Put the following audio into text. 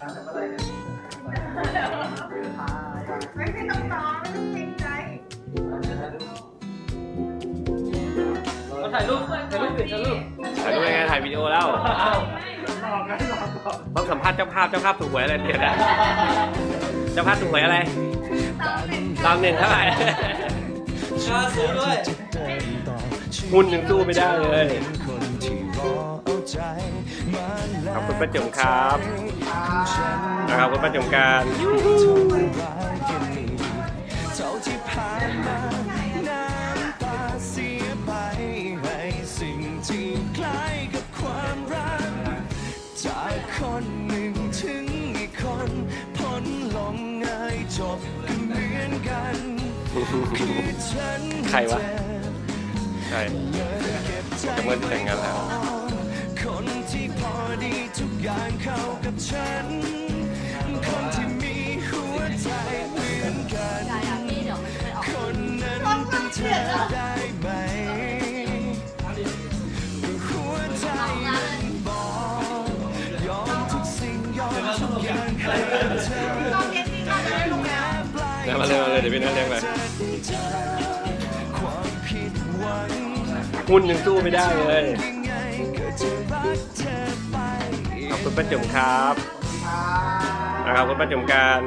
ไม่ใช่ต้องร้องไม่ต้องเกรงใจมาถ่ายรูปถ่ายรูปปิดถ่ายรูปถ่ายรูปยังไงถ่ายวิดีโอแล้วอ้าวต้องสัมภาษณ์เจ้าภาพเจ้าภาพถูกหวยอะไรเนี่ยนะเจ้าภาพถูกหวยอะไรตอนหนึ่งตามหนึ่งเท่าไหร่ค่าซื้อด้วย หุ้นยังสู้ไม่ได้เลย ขอบคุณป้าจุ๋มครับนะครับคุณป้าจุ๋มการเท่าที่ผ่านมาน้ำตาเสียไปให้สิ่งที่คล้ายกับความรักจากคนหนึ่งถึงอีกคนพ้นลงง่ายจบก็เหมือนกันคือฉันใครวะเจ็บใช่เลยเก็บใจจะเมื่อแต่งงานแล้วคนที่พอดี ทุกอย่างเข้ากับฉัน คนที่มีหัวใจเหมือนกัน คนนั้นเป็นเธอได้ไหมหัวใจมันบอกยอมทุกสิ่งยอมทุกอย่างให้เธอตอเย็นนี้ก็จะได้ลงแล้วเดี๋ยวมาเลยมาเลยเดี๋ยวพี่นัทเรียกไปความผิดหวังหุ้นยังสู้ไม่ได้เลย ขอบคุณป้าจุ๋มครับนะครับขอบคุณป้าจุ๋มการ